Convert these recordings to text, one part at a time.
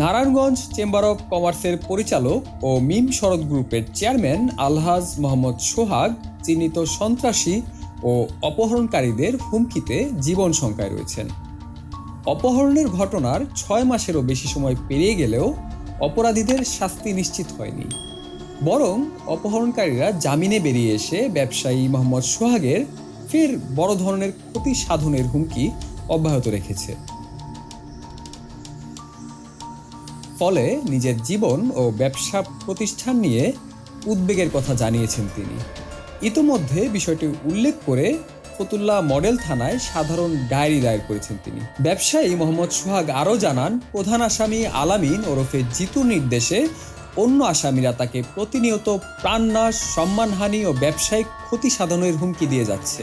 Narayanganj chamber of কমার্সের পরিচালক ও মিম শরৎ গ্রুপের চেয়ারম্যান আলহাজ মোহাম্মদ সোহাগ চিহ্নিত সন্ত্রাসী ও অপহরণকারীদের হুমকিতে জীবন শঙ্কায় রয়েছেন। অপহরণের ঘটনার ছয় মাসেরও বেশি সময় পেরিয়ে গেলেও অপরাধীদের শাস্তি নিশ্চিত হয়নি। বরং অপহরণকারীরা জামিনে বেরিয়ে এসে ব্যবসায়ী মোহাম্মদ সোহাগের ফের বড় ধরনের ক্ষতি সাধনের হুমকি অব্যাহত রেখেছে। ফলে নিজের জীবন ও ব্যবসা প্রতিষ্ঠান নিয়ে উদ্বেগের কথা জানিয়েছেন তিনি। ইতোমধ্যে বিষয়টি উল্লেখ করে ফতুল্লা মডেল থানায় সাধারণ ডায়েরি দায়ের করেছেন তিনি। ব্যবসায়ী মোহাম্মদ সোহাগ আরও জানান, প্রধান আসামি আলামিন ওরফে জিতুর নির্দেশে অন্য আসামিরা তাকে প্রতিনিয়ত প্রাণনাশ, সম্মানহানি ও ব্যবসায়িক ক্ষতি সাধনের হুমকি দিয়ে যাচ্ছে।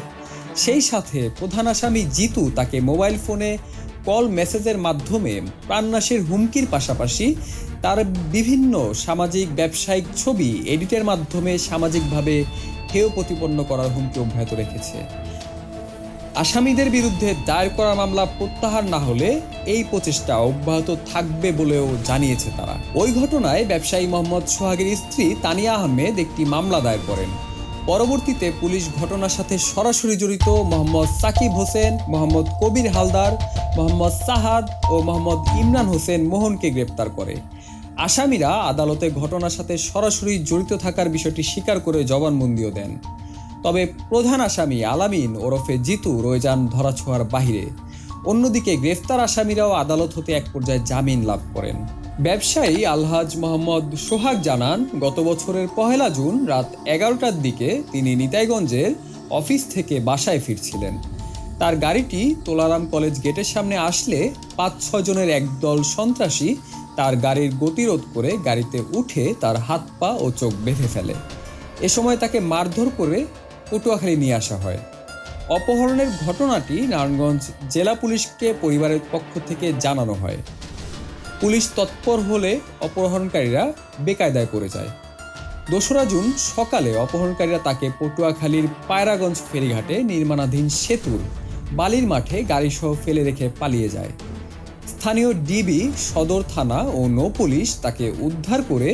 সেই সাথে প্রধান আসামি জিতু তাকে মোবাইল ফোনে কল মেসেজের মাধ্যমে প্রাণনাশের হুমকির পাশাপাশি তার বিভিন্ন সামাজিক ব্যবসায়িক ছবি এডিটের মাধ্যমে সামাজিকভাবে হেয় প্রতিপন্ন করার হুমকি অব্যাহত রেখেছে। আসামিদের বিরুদ্ধে দায়ের করা মামলা প্রত্যাহার না হলে এই প্রচেষ্টা অব্যাহত থাকবে বলেও জানিয়েছে তারা। ওই ঘটনায় ব্যবসায়ী মোহাম্মদ সোহাগের স্ত্রী তানিয়া আহমেদ একটি মামলা দায়ের করেন। পরবর্তীতে পুলিশ ঘটনার সাথে সরাসরি জড়িত মোহাম্মদ সাকিব হোসেন, মোহাম্মদ কবির হালদার, মোহাম্মদ সাহাদ ও মোহাম্মদ ইমরান হোসেন মোহনকে গ্রেপ্তার করে। আসামিরা আদালতে ঘটনার সাথে সরাসরি জড়িত থাকার বিষয়টি স্বীকার করে জবানবন্দিও দেন। তবে প্রধান আসামি আলামিন ওরফে জিতু রয়ে যান ধরাছোঁয়ার বাহিরে অন্যদিকে গ্রেফতার আসামিরাও আদালত হতে এক পর্যায়ে জামিন লাভ করেন। ব্যবসায়ী আলহাজ মোহাম্মদ সোহাগ জানান, গত বছরের পহেলা জুন রাত এগারোটার দিকে তিনি নিতাইগঞ্জের অফিস থেকে বাসায় ফিরছিলেন। তার গাড়িটি তোলারাম কলেজ গেটের সামনে আসলে পাঁচ ছয় জনের একদল সন্ত্রাসী তার গাড়ির গতিরোধ করে গাড়িতে উঠে তার হাত পা ও চোখ বেঁধে ফেলে। এ সময় তাকে মারধর করে পটুয়াখালী নিয়ে আসা হয়। অপহরণের ঘটনাটি নারায়ণগঞ্জ জেলা পুলিশকে পরিবারের পক্ষ থেকে জানানো হয়। পুলিশ তৎপর হলে অপহরণকারীরা বেকায়দায় পড়ে যায়। দোসরা জুন সকালে অপহরণকারীরা তাকে পটুয়াখালীর পায়রাগঞ্জ ফেরিঘাটে নির্মাণাধীন সেতুর বালির মাঠে গাড়িসহ ফেলে রেখে পালিয়ে যায়। স্থানীয় ডিবি সদর থানা ও নৌ পুলিশ তাকে উদ্ধার করে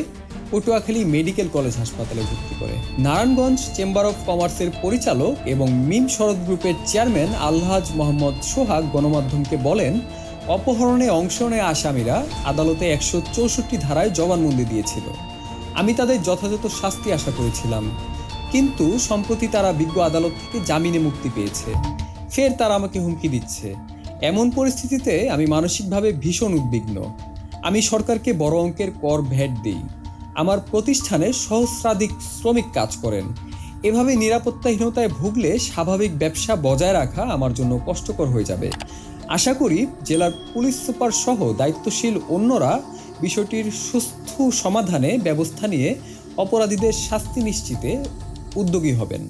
পটুয়াখালী মেডিকেল কলেজ হাসপাতালে ভর্তি করে। নারায়ণগঞ্জ চেম্বার অফ কমার্সের পরিচালক এবং মিম শরৎ গ্রুপের চেয়ারম্যান আলহাজ মোহাম্মদ সোহাগ গণমাধ্যমকে বলেন, অপহরণে অংশ নেয়া আসামিরা আদালতে একশো চৌষট্টি ধারায় জবানবন্দি দিয়েছিল। আমি তাদের যথাযথ শাস্তি আশা করেছিলাম। কিন্তু সম্প্রতি তারা বিজ্ঞ আদালত থেকে জামিনে মুক্তি পেয়েছে। ফের তারা আমাকে হুমকি দিচ্ছে। এমন পরিস্থিতিতে আমি মানসিকভাবে ভীষণ উদ্বিগ্ন। আমি সরকারকে বড় অঙ্কের কর ভ্যাট দিই। আমার প্রতিষ্ঠানে সহস্রাধিক শ্রমিক কাজ করেন। এভাবে নিরাপত্তাহীনতায় ভুগলে স্বাভাবিক ব্যবসা বজায় রাখা আমার জন্য কষ্টকর হয়ে যাবে। আশা করি জেলার পুলিশ সুপার সহ দায়িত্বশীল অন্যরা বিষয়টির সুস্থ সমাধানে ব্যবস্থা নিয়ে অপরাধীদের শাস্তি নিশ্চিতে উদ্যোগী হবেন।